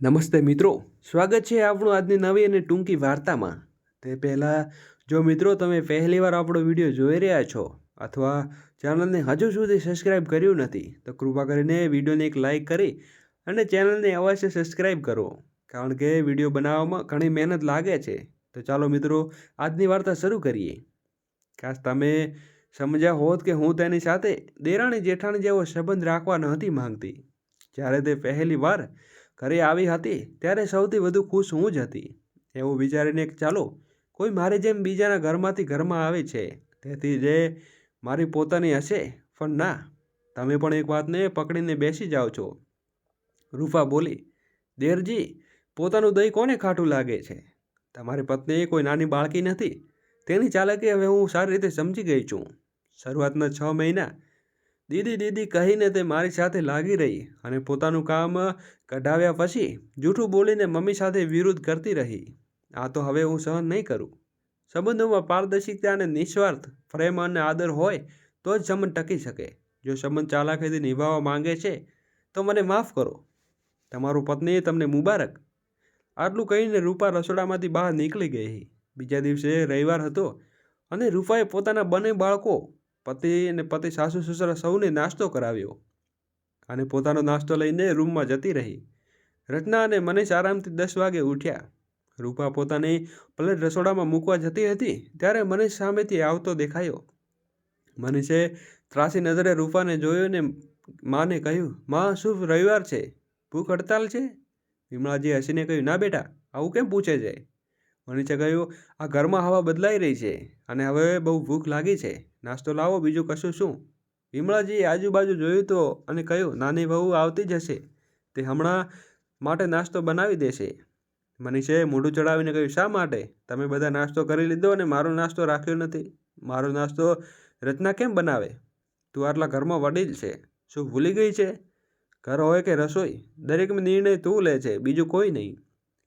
નમસ્તે મિત્રો, સ્વાગત છે આપણું આજની નવી અને ટૂંકી વાર્તામાં. તે પહેલાં, જો મિત્રો તમે પહેલીવાર આપણો વીડિયો જોઈ રહ્યા છો અથવા ચેનલને હજુ સુધી સબસ્ક્રાઇબ કર્યું નથી, તો કૃપા કરીને વિડીયોને એક લાઇક કરી અને ચેનલને અવશ્ય સબસ્ક્રાઇબ કરો. કારણ કે વીડિયો બનાવવામાં ઘણી મહેનત લાગે છે. તો ચાલો મિત્રો, આજની વાર્તા શરૂ કરીએ. ખાસ તમે સમજ્યા હોત કે હું તેની સાથે દેરાણી જેઠાણી જેવો સંબંધ રાખવા નહોતી માંગતી. જ્યારે તે પહેલી વાર ઘરે આવી હતી, ત્યારે સૌથી વધુ ખુશ હું જ હતી. એવું વિચારીને ચાલો, કોઈ મારી જેમ બીજાના ઘરમાંથી ઘરમાં આવે છે, તેથી જે મારી પોતાની હશે, પણ ના, તમે પણ એક વાતને પકડીને બેસી જાઓ છો. રૂફા બોલી દેરજી પોતાનું દહીં કોને ખાટું લાગે છે? તમારી પત્ની કોઈ નાની બાળકી નથી, તેની ચાલાકી હવે હું સારી રીતે સમજી ગઈ છું. શરૂઆતના છ મહિના દીદી દીદી, કહીને તે મારી સાથે લાગી રહી અને પોતાનું કામ કઢાવ્યા પછી જૂઠું બોલીને મમ્મી સાથે વિરુદ્ધ કરતી રહી. આ તો હવે હું સહન નહીં કરું. સંબંધોમાં પારદર્શિકતા અને નિસ્વાર્થ પ્રેમ અને આદર હોય તો જ સંબંધ ટકી શકે. જો સંબંધ ચાલાકીથી નિભાવવા માંગે છે, તો મને માફ કરો. તમારું પત્ની તમને મુબારક. આટલું કહીને રૂપા રસોડામાંથી બહાર નીકળી ગઈ. બીજા દિવસે રવિવાર હતો અને રૂપાએ પોતાના બંને બાળકો પતિ અને પતિ સાસુ સસરા સૌને નાસ્તો કરાવ્યો અને પોતાનો નાસ્તો લઈને રૂમમાં જતી રહી. રચના અને મનીષ આરામથી દસ વાગે ઉઠ્યા. રૂપા પોતાની પ્લેટ રસોડામાં મૂકવા જતી હતી ત્યારે મનીષ સામેથી આવતો દેખાયો. મનીષે ત્રાસી નજરે રૂપાને જોયો ને માને કહ્યું, માં શું રવિવાર છે. ભૂખ હડતાલ છે? વિમળાજી હસીને કહ્યું, ના બેટા, આવું કેમ પૂછે છે? મનીષે કહ્યું આ ઘરમાં હવા બદલાઈ રહી છે અને હવે બહુ ભૂખ લાગી છે. નાસ્તો લાવો, બીજું કશું શું? વિમળાજીએ આજુબાજુ જોયું તો અને કહ્યું, નાની વહુ આવતી જ હશે. તે હમણાં માટે નાસ્તો બનાવી દેશે. મનીષે મોઢું ચડાવીને કહ્યું, શા માટે? તમે બધા નાસ્તો કરી લીધો અને મારો નાસ્તો રાખ્યો નથી. મારો નાસ્તો રચના કેમ બનાવે? તું આટલા ઘરમાં વડીલ છે. શું ભૂલી ગઈ છે? ઘર હોય કે રસોઈ? દરેકમાં નિર્ણય તું લે છે, બીજું કોઈ નહીં.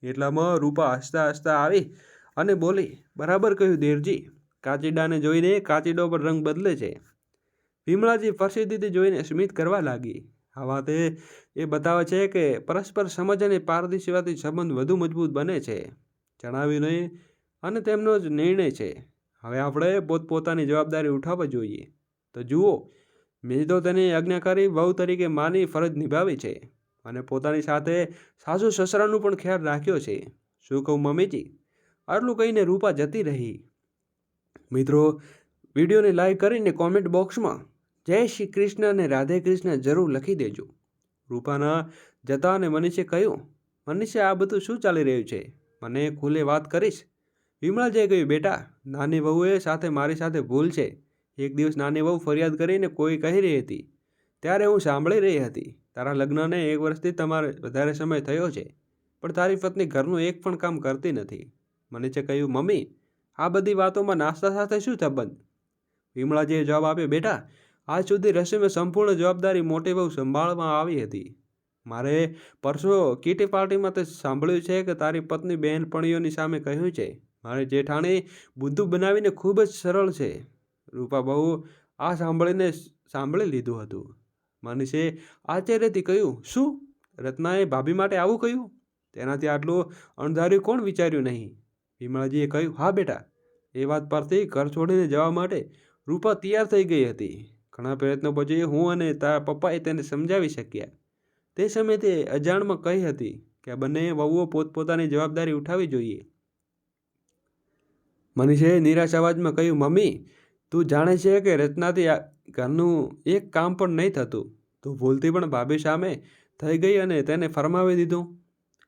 એટલામાં રૂપા હસતા હસતા આવી અને બોલી, બરાબર કહ્યું દેરજી કાચીડાને જોઈને કાચીડો પર રંગ બદલે છે. વિમળાજી પ્રસિદ્ધિથી જોઈને સ્મિત કરવા લાગી. આ વાતે એ બતાવે છે કે પરસ્પર સમજ અને પારદર્શિવાથી સંબંધ વધુ મજબૂત બને છે, જણાવ્યું નહીં અને તેમનો જ નિર્ણય છે. હવે આપણે પોતપોતાની જવાબદારી ઉઠાવવા જોઈએ. તો જુઓ, મેં તો તેને આજ્ઞાકારી વહુ તરીકે માની ફરજ નિભાવી છે. અને પોતાની સાથે સાસુ સસરાનું પણ ખ્યાલ રાખ્યો છે. શું કહું મમ્મીજી? આટલું કહીને રૂપા જતી રહી. મિત્રો, વિડીયોને લાઈક કરીને કોમેન્ટ બોક્સમાં જય શ્રી કૃષ્ણ અને રાધે કૃષ્ણ જરૂર લખી દેજો. રૂપાના જતા અને મનીષે કહ્યું, મનીષે, આ બધું શું ચાલી રહ્યું છે? મને ખુલ્લે વાત કરીશ? વિમળાજીએ કહ્યું, બેટા, નાની વહુએ સાથે મારી સાથે ભૂલ છે. એક દિવસ નાની વહુ ફરિયાદ કરીને કોઈ કહી રહી હતી. ત્યારે હું સાંભળી રહી હતી. તારા લગ્નને એક વર્ષથી તમારે વધારે સમય થયો છે, પણ તારી પત્ની ઘરનું એક પણ કામ કરતી નથી. મનીષે કહ્યું, મમ્મી, આ બધી વાતોમાં નાસ્તા સાથે શું સંબંધ? વિમળાજીએ જવાબ આપ્યો, બેટા, આજ સુધી રસોઈમાં સંપૂર્ણ જવાબદારી મોટી બહુ સંભાળવામાં આવી હતી. મારે પરસો કીટી પાર્ટીમાં તે સાંભળ્યું છે કે તારી પત્ની બહેનપણીઓની સામે કહ્યું છે, મારી જેઠાણી બુદ્ધુ બનાવીને ખૂબ જ સરળ છે. રૂપા બહુ આ સાંભળીને સાંભળી લીધું હતું. મનીષે આશ્ચર્યથી કહ્યું, શું? રત્નાએ ભાભી માટે આવું કહ્યું? તેનાથી આટલું અણધાર્યું કોણ વિચાર્યું નહીં? વિમળાજીએ કહ્યું, હા બેટા, એ વાત પરથી ઘર છોડીને જવા માટે રૂપા તૈયાર થઈ ગઈ હતી. ઘણા પ્રયત્નો પછી હું અને તારા પપ્પાએ તેને સમજાવી શક્યા. તે સમયે તે અજાણમાં કહી હતી કે બંને વહુઓ પોતપોતાની જવાબદારી ઉઠાવવી જોઈએ. મનીષે નિરાશ અવાજમાં કહ્યું, મમ્મી, તું જાણે છે કે રચનાથી ઘરનું એક કામ પણ નહીં થતું. તું ભૂલથી પણ ભાભી સામે થઈ ગઈ અને તેને ફરમાવી દીધું.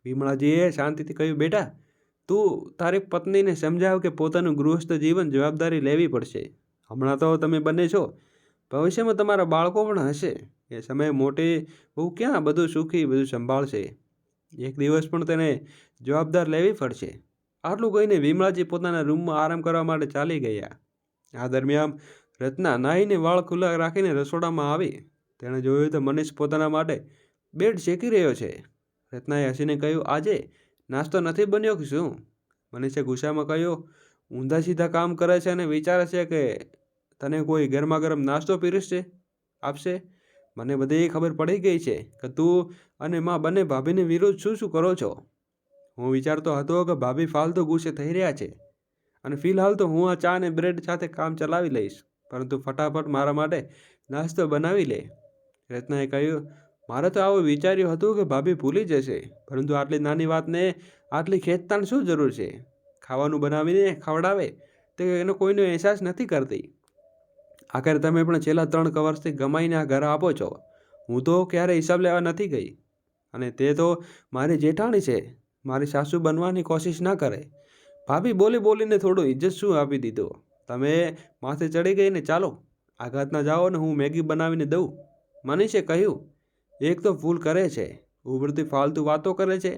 વિમળાજીએ શાંતિથી કહ્યું, બેટા, તું તારી પત્નીને સમજાવ કે પોતાનું ગૃહસ્થ જીવન જવાબદારી લેવી પડશે. હમણાં તો તમે બંને છો. ભવિષ્યમાં તમારા બાળકો પણ હશે. એ સમયે મોટે બહુ ક્યાં બધું સુખી બધું સંભાળશે. એક દિવસ પણ તેને જવાબદાર લેવી પડશે. આટલું કહીને વિમળાજી પોતાના રૂમમાં આરામ કરવા માટે ચાલી ગયા. આ દરમિયાન રત્ના નાહીને વાળ ખુલ્લા રાખીને રસોડામાં આવી. તેણે જોયું તો મનીષ પોતાના માટે બેડ શેકી રહ્યો છે. રત્નાએ હસીને કહ્યું, આજે નાસ્તો નથી બન્યો કે શું? મનીષે ગુસ્સામાં કહ્યું, ઊંધા સીધા કામ કરે છે અને વિચારે છે કે તને કોઈ ગરમા ગરમ નાસ્તો પીરસશે આપશે? મને બધી ખબર પડી ગઈ છે કે તું અને માં બંને ભાભીની વિરુદ્ધ શું શું કરો છો? હું વિચારતો હતો કે ભાભી ફાલતુ ગુસ્સે થઈ રહ્યા છે અને ફિલહાલ તો હું આ ચા અને બ્રેડ સાથે કામ ચલાવી લઈશ. પરંતુ ફટાફટ મારા માટે નાસ્તો બનાવી લે. રત્નાએ કહ્યું, મારે તો આવું વિચાર્યું હતું કે ભાભી ભૂલી જશે, પરંતુ આટલી નાની વાતને આટલી ખેંચતાણ શું જરૂર છે? ખાવાનું બનાવીને ખવડાવે તે એનો કોઈનો અહેસાસ નથી કરતી. આખરે તમે પણ છેલ્લા ત્રણ વર્ષથી ગમાઈને આ ઘર આપો છો. હું તો ક્યારે હિસાબ લેવા નથી ગઈ. અને તે તો મારી જેઠાણી છે. મારી સાસુ બનવાની કોશિશ ના કરે. ભાભી બોલી બોલીને થોડું ઇજ્જત શું આપી દીધો? તમે માથે ચડી ગઈને ચાલો આઘાતના જાઓ ને હું મેગી બનાવીને દઉં. મનીષે કહ્યું, એક તો ભૂલ કરે છે, ઉભરતી ફાલતુ વાતો કરે છે.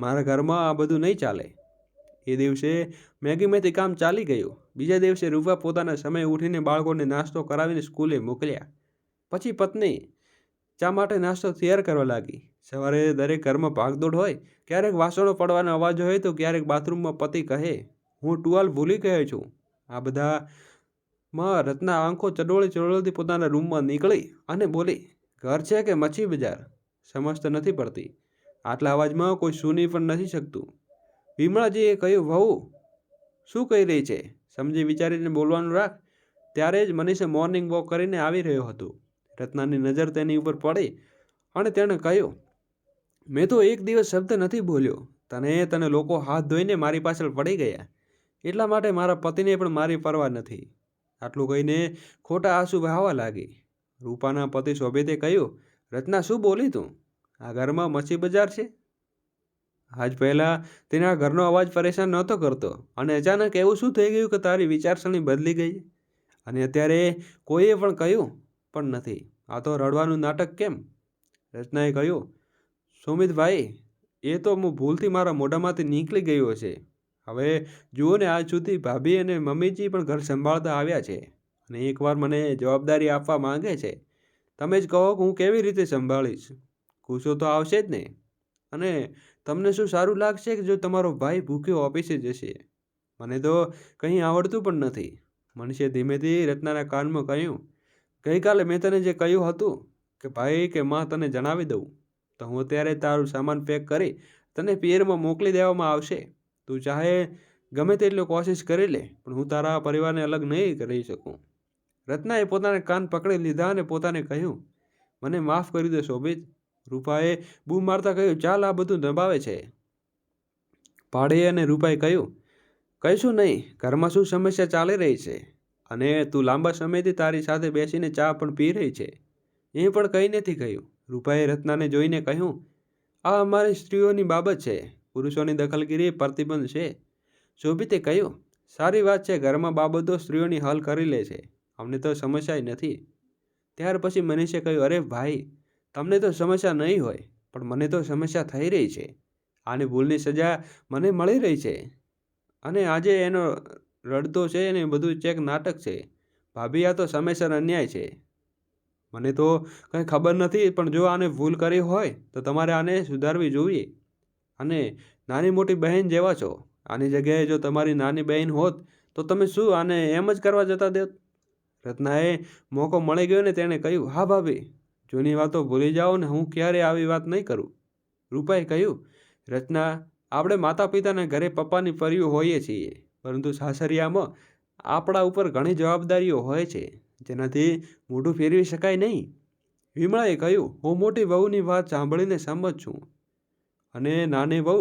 મારા ઘરમાં આ બધું નહીં ચાલે. એ દિવસે મેગીમાંથી કામ ચાલી ગયું. બીજા દિવસે રૂપા પોતાના સમય ઉઠીને બાળકોને નાસ્તો કરાવીને સ્કૂલે મોકલ્યા. પછી પત્ની ચા માટે નાસ્તો તૈયાર કરવા લાગી. સવારે દરેક ઘરમાં ભાગદોડ હોય, ક્યારેક વાસણો પડવાનો અવાજ હોય તો ક્યારેક બાથરૂમમાં પતિ કહે, હું ટુવાલ ભૂલી ગયો છું. આ બધા માં રત્ના આંખો ચડોળી ચડોળથી પોતાના રૂમમાં નીકળી અને બોલી, ઘર છે કે મચ્છી બજાર? સમજત નથી પડતી. આટલા અવાજમાં કોઈ સુની પણ નથી શકતું. વિમળાજીએ કહ્યું, વહુ, શું કહી રહી છે? સમજી વિચારીને બોલવાનું રાખ. ત્યારે જ મનીષે મોર્નિંગ વોક કરીને આવી રહ્યો હતો. રત્નાની નજર તેની ઉપર પડી અને તેણે કહ્યું, મેં તો એક દિવસ શબ્દ નથી બોલ્યો. તને તને લોકો હાથ ધોઈને મારી પાછળ પડી ગયા. એટલા માટે મારા પતિને પણ મારી પરવા નથી. આટલું કહીને ખોટા આંસુ વહાવા લાગી. રૂપાના પતિ શોભિતે કહ્યું રત્ના શું બોલી તું? આ ઘરમાં મચ્છી બજાર છે? આજ પહેલાં તેના ઘરનો અવાજ પરેશાન નહોતો કરતો અને અચાનક એવું શું થઈ ગયું કે તારી વિચારસરણી બદલી ગઈ? અને અત્યારે કોઈએ પણ કહ્યું પણ નથી. આ તો રડવાનું નાટક કેમ? રચનાએ કહ્યું, સુમિતભાઈ, એ તો હું ભૂલથી મારા મોઢામાંથી નીકળી ગયો હશે હવે જુઓ ને આજ સુધી ભાભી અને મમ્મીજી પણ ઘર સંભાળતા આવ્યા છે અને એકવાર મને જવાબદારી આપવા માંગે છે, તમે જ કહો કે હું કેવી રીતે સંભાળીશ? ગુસ્સો તો આવશે જ ને. અને તમને શું સારું લાગશે કે જો તમારો ભાઈ ભૂખ્યો ઓફિસે જશે? મને તો કંઈ આવડતું પણ નથી. મનીષે ધીમેથી રત્નાના કાનમાં કહ્યું, ગઈકાલે મેં તને જે કહ્યું હતું કે ભાઈ કે માં તને જણાવી દઉં, તો હું અત્યારે તારું સામાન પેક કરી તને પિયરમાં મોકલી દેવામાં આવશે. તું ચાહે ગમે તેટલો કોશિશ કરી લે, પણ હું તારા પરિવારને અલગ નહીં કરી શકું. રત્નાએ પોતાને કાન પકડી લીધા અને પોતાને કહ્યું, મને માફ કરી દો શોભિત. રૂપાએ બૂમ મારતા કહ્યું, ચાલ, આ બધું દબાવે છે. પાડીએ અને રૂપાએ કહ્યું કહીશું નહીં, ઘરમાં શું સમસ્યા ચાલી રહી છે? અને તું લાંબા સમયથી તારી સાથે બેસીને ચા પણ પી રહી છે. એ પણ કંઈ નથી કહ્યું. રૂપાએ રત્નાને જોઈને કહ્યું, આ અમારી સ્ત્રીઓની બાબત છે. પુરુષોની દખલગીરી પ્રતિબંધ છે. શોભિતે કહ્યું, સારી વાત છે, ઘરમાં બાબતો સ્ત્રીઓની હલ કરી લે છે. અમને તો સમસ્યા નથી. ત્યાર પછી મનીષે કહ્યું, અરે ભાઈ, તમને તો સમસ્યા નહીં હોય, પણ મને તો સમસ્યા થઈ રહી છે. આની ભૂલની સજા મને મળી રહી છે. અને આજે એનો રડતો છે ને બધું ચેક નાટક છે. ભાભી, આ તો સમયસર અન્યાય છે. મને તો કંઈ ખબર નથી, પણ જો આને ભૂલ કરી હોય, તો તમારે આને સુધારવી જોઈએ. અને નાની મોટી બહેન જેવા છો. આની જગ્યાએ જો તમારી નાની બહેન હોત, તો તમે શું આને એમ જ કરવા જતા દેત? રત્નાએ મોકો મળી ગયો ને તેણે કહ્યું, હા ભાભી, જૂની વાતો ભૂલી જાઓ ને હું ક્યારે આવી વાત નહીં કરું. રૂપાએ કહ્યું, રચના, આપણે માતા પિતાના ઘરે પપ્પાની ફર્યું હોઈએ છીએ, પરંતુ સાસરિયામાં આપણા ઉપર ઘણી જવાબદારીઓ હોય છે, જેનાથી મોઢું ફેરવી શકાય નહીં. વિમળાએ કહ્યું, હું મોટી વહુની વાત સાંભળીને સંમત છું. અને નાની બહુ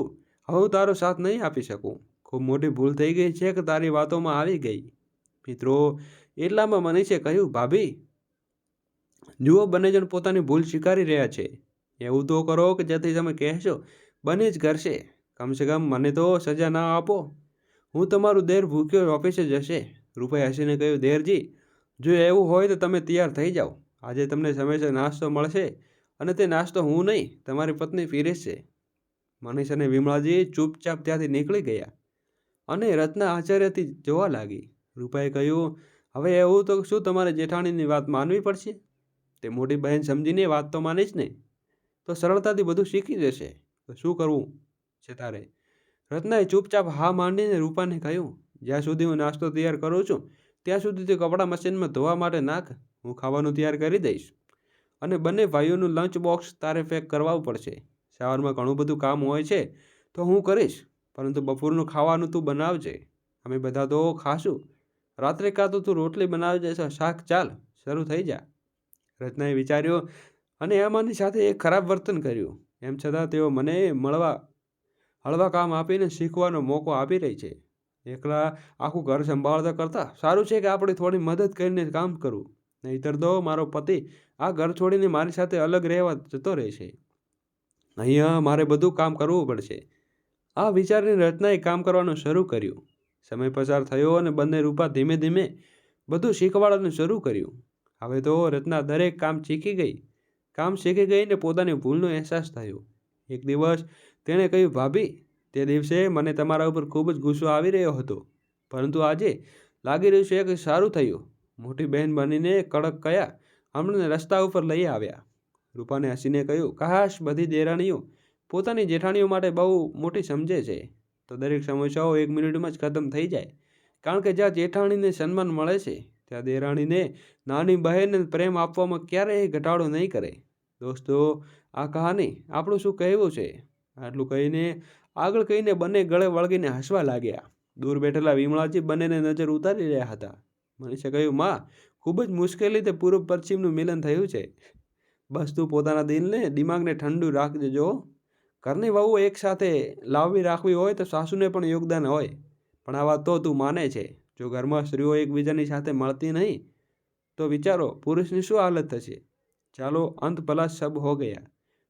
હવે તારો સાથ નહીં આપી શકું. ખૂબ મોટી ભૂલ થઈ ગઈ છે કે તારી વાતોમાં આવી ગઈ. મિત્રો, એટલામાં મનીષે કહ્યું, ભાભી, જુઓ, બંને જણ પોતાની ભૂલ સ્વીકારી રહ્યા છે. એવું તો કરો કે જેથી તમે કહેશો, બને જ કરશે કમસે કમ મને તો સજા ના આપો. હું તમારું દેર ભૂખ્યો ઓફિસે જશે. રૂપાઈ હસીને કહ્યું દેરજી જો એવું હોય તો તમે તૈયાર થઈ જાઓ. આજે તમને સમયસર નાસ્તો મળશે અને તે નાસ્તો હું નહીં, તમારી પત્ની ફીરેશ. મનીષ અને વિમળાજી ચૂપચાપ ત્યાંથી નીકળી ગયા અને રત્ના આશ્ચર્યથી જોવા લાગી. રૂપાએ કહ્યું, હવે એવું તો શું તમારે જેઠાણીની વાત માનવી પડશે? તે મોટી બહેન સમજીને વાત તો માનીશ ને. તો સરળતાથી બધું શીખી જશે તો શું કરવું? છે તારે રત્નાએ ચૂપચાપ હા માંડીને રૂપાને કહ્યું, જ્યાં સુધી હું નાસ્તો તૈયાર કરું છું, ત્યાં સુધી તે કપડાં મશીનમાં ધોવા માટે નાખ. હું ખાવાનું તૈયાર કરી દઈશ. અને બંને ભાઈઓનું લંચ બોક્સ તારે પેક કરાવવું પડશે. સવારમાં ઘણું બધું કામ હોય છે, તો હું કરીશ. પરંતુ બપોરનું ખાવાનું તું બનાવજે. અમે બધા તો ખાશું. રાત્રે કાં તો તું રોટલી બનાવજે શાક ચાલ, શરૂ થઈ જા. રચનાએ વિચાર્યો અને એમાંની સાથે એક ખરાબ વર્તન કર્યું. એમ છતાં તેઓ મને મળવા, હળવા કામ આપીને શીખવાનો મોકો આપી રહી છે. એકલા આખું ઘર સંભાળતા કરતાં સારું છે કે આપણે થોડી મદદ કરીને કામ કરવું. નહીતર તો મારો પતિ આ ઘર છોડીને મારી સાથે અલગ રહેવા જતો રહેશે. અહીંયા મારે બધું કામ કરવું પડશે. આ વિચારની રચનાએ કામ કરવાનું શરૂ કર્યું. સમય પસાર થયો અને બંને રૂપા ધીમે ધીમે બધું શીખવાડવાનું શરૂ કર્યું. હવે તો રચના દરેક કામ શીખી ગઈ. કામ શીખી ગઈને પોતાની ભૂલનો અહેસાસ થયો. એક દિવસ તેણે કહ્યું, ભાભી, તે દિવસે મને તમારા ઉપર ખૂબ જ ગુસ્સો આવી રહ્યો હતો. પરંતુ આજે લાગી રહ્યું છે કે સારું થયું. મોટી બહેન બનીને કડક કયા અમને રસ્તા ઉપર લઈ આવ્યા. રૂપાને હસીને કહ્યું, કાશ બધી દેરાણીઓ પોતાની જેઠાણીઓ માટે બહુ મોટી સમજે છે. તો દરેક સમસ્યાઓ એક મિનિટમાં જ ખતમ થઈ જાય. કારણ કે જ્યાં જેઠાણીને સન્માન મળે છે, ત્યાં દેરાણીને નાની બહેનને પ્રેમ આપવામાં ક્યારેય ઘટાડો નહીં કરે. દોસ્તો, આ કહાની આપણું શું કહેવું છે? આટલું કહીને આગળ કહીને બંને ગળે વળગીને હસવા લાગ્યા. દૂર બેઠેલા વિમળાજી બંનેને નજર ઉતારી રહ્યા હતા. મનીષે કહ્યું, માં, ખૂબ જ મુશ્કેલીથી પૂર્વ પશ્ચિમનું મિલન થયું છે. બસ તું પોતાના દિલને દિમાગને ઠંડુ રાખજે, જો. ઘરની વહુ એકસાથે લાવવી રાખવી હોય તો સાસુને પણ યોગદાન હોય. પણ આ વાત તો તું માને છે. જો ઘરમાં સ્ત્રીઓ એકબીજાની સાથે મળતી નહીં, તો વિચારો, પુરુષની શું હાલત થશે? ચાલો, અંત ભલા સબ હો ગયા.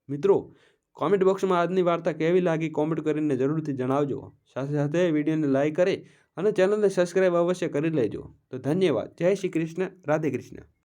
મિત્રો, કોમેન્ટ બોક્સમાં આજની વાર્તા કેવી લાગી કોમેન્ટ કરીને જરૂરથી જણાવજો. સાથે સાથે વિડીયોને લાઈક કરી અને ચેનલને સબસ્ક્રાઈબ અવશ્ય કરી લેજો. તો ધન્યવાદ. જય શ્રી કૃષ્ણ. રાધે કૃષ્ણ.